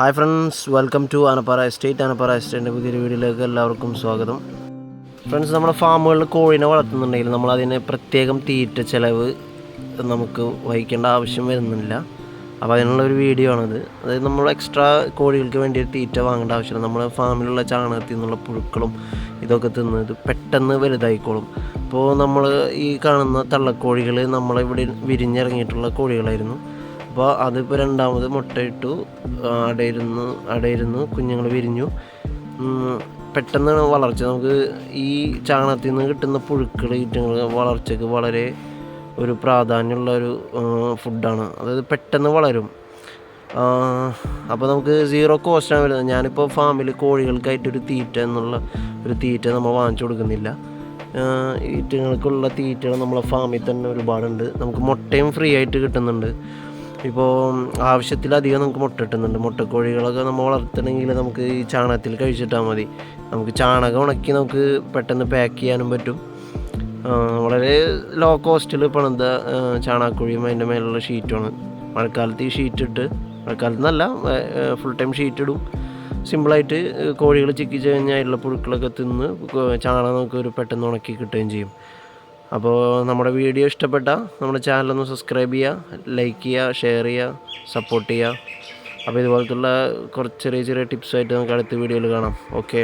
Hi friends welcome to Anappara estate Anappara എസ്റ്റേറ്റിന്റെ പുതിയൊരു വീഡിയോയിലേക്ക് എല്ലാവർക്കും സ്വാഗതം. ഫ്രണ്ട്സ് നമ്മുടെ ഫാമുകളിൽ കോഴിനെ വളർത്തുന്നുണ്ടെങ്കിൽ നമ്മൾ അതിന് പ്രത്യേകം തീറ്റ ചിലവ് നമുക്ക് വഹിക്കേണ്ട ആവശ്യം വരുന്നില്ല. അപ്പോൾ അതിനുള്ള ഒരു വീഡിയോ ആണിത്. അതായത് നമ്മൾ എക്സ്ട്രാ കോഴികൾക്ക് വേണ്ടി തീറ്റ വാങ്ങേണ്ട ആവശ്യമില്ല. നമ്മുടെ ഫാമിലുള്ള ചാണകത്തിൽ നിന്നുള്ള പുഴുക്കളും ഇതൊക്കെ തിന്നത് പെട്ടെന്ന് വലുതായിക്കോളും. അപ്പോൾ നമ്മൾ ഈ കാണുന്ന തള്ളക്കോഴികൾ നമ്മളിവിടെ വിരിഞ്ഞിറങ്ങിയിട്ടുള്ള കോഴികളായിരുന്നു. അപ്പോൾ അതിപ്പോൾ രണ്ടാമത് മുട്ടയിട്ടു അടയിരുന്നു അടയിരുന്നു കുഞ്ഞുങ്ങൾ വിരിഞ്ഞു. പെട്ടെന്നാണ് വളർച്ച. നമുക്ക് ഈ ചാണകത്തിൽ നിന്ന് കിട്ടുന്ന പുഴുക്കൾ ഈറ്റങ്ങൾ വളർച്ചയ്ക്ക് വളരെ ഒരു പ്രാധാന്യമുള്ള ഒരു ഫുഡാണ് അതായത് പെട്ടെന്ന് വളരും. അപ്പോൾ നമുക്ക് സീറോ കോസ്റ്റാണ് വരുന്നത്. ഞാനിപ്പോൾ ഫാമിൽ കോഴികൾക്കായിട്ടൊരു തീറ്റ എന്നുള്ള ഒരു തീറ്റ നമ്മൾ വാങ്ങിച്ചു കൊടുക്കുന്നില്ല. ഈറ്റങ്ങൾക്കുള്ള തീറ്റകൾ നമ്മളെ ഫാമിൽ തന്നെ ഒരുപാടുണ്ട്. നമുക്ക് മുട്ടയും ഫ്രീ ആയിട്ട് കിട്ടുന്നുണ്ട്. ഇപ്പോൾ ആവശ്യത്തിലധികം നമുക്ക് മുട്ട കിട്ടുന്നുണ്ട് മുട്ടക്കോഴികളൊക്കെ നമ്മൾ വളർത്തണമെങ്കിൽ നമുക്ക് ഈ ചാണകത്തിൽ കഴിച്ചിട്ടാൽ മതി. നമുക്ക് ചാണകം ഉണക്കി നമുക്ക് പെട്ടെന്ന് പാക്ക് ചെയ്യാനും പറ്റും. വളരെ ലോ കോസ്റ്റിൽ പണിത ചാണകക്കുഴിയും അതിന്റെ മേലുള്ള ഷീറ്റുമാണ് മഴക്കാലത്ത് ഈ ഷീറ്റ് ഇട്ട് മഴക്കാലത്ത് നല്ല ഫുൾ ടൈം ഷീറ്റ് ഇടും. സിമ്പിളായിട്ട് കോഴികൾ ചിക്കിച്ച് കഴിഞ്ഞാൽ അതിലുള്ള പുഴുക്കളൊക്കെ തിന്ന് ചാണകം നമുക്ക് ഒരു പെട്ടെന്ന് ഉണക്കി കിട്ടുകയും ചെയ്യും. അപ്പോൾ നമ്മുടെ വീഡിയോ ഇഷ്ടപ്പെട്ട നമ്മുടെ ചാനലൊന്ന് സബ്സ്ക്രൈബ് ചെയ്യുക ലൈക്ക് ചെയ്യുക ഷെയർ ചെയ്യുക സപ്പോർട്ട് ചെയ്യുക അപ്പോൾ ഇതുപോലത്തുള്ള കുറച്ച് ചെറിയ ചെറിയ ടിപ്സായിട്ട് നമുക്ക് അടുത്ത വീഡിയോയിൽ കാണാം. ഓക്കെ